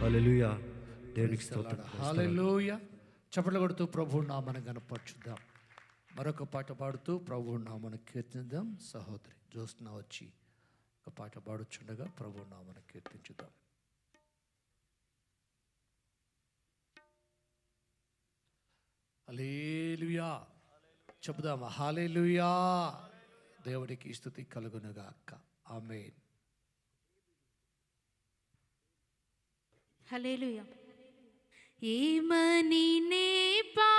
హల్లెలూయా. దేవునికి స్తోత్రం. చప్పట్లు కొడుతూ ప్రభు నామను కనపరచుద్దాం మరొక పాట పాడుతూ ప్రభు నామను కీర్తిద్దాం. సహోదరి జ్యోత్స్న వచ్చి ఒక పాట పాడుచుండగా ప్రభు నామను కీర్తించుదాం. హల్లెలూయా. చెబుదామా హాలేలుయా దేవుడికి స్థుతి కలుగునుగా అక్క ఆమెన్. హలేలుయ ఏమని నే పా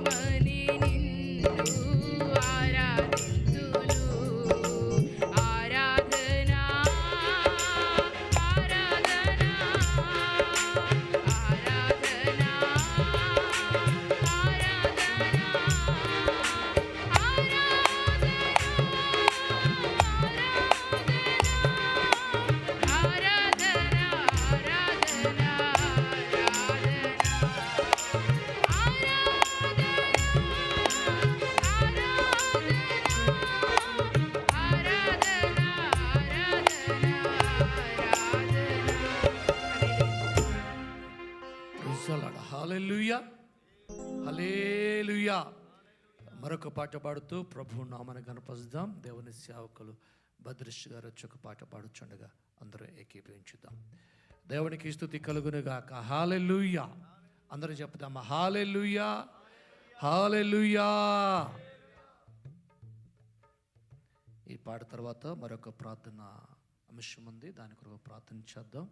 my హలేలుయా మరొక పాట పాడుతూ ప్రభు నామని కనపరుద్దాం దేవుని సేవకులు భద్రిష్ గారు వచ్చి ఒక పాట పాడుచుండగా అందరూ ఏకీభవించుదాం. దేవునికి స్థుతి కలుగునుగాక. హాలెలుయా అందరూ చెప్దాం హాలెలుయా హాలెలుయా ఈ పాట తర్వాత మరొక ప్రార్థన అంశం ఉంది. దాని కొరకు ప్రార్థన చేద్దాం.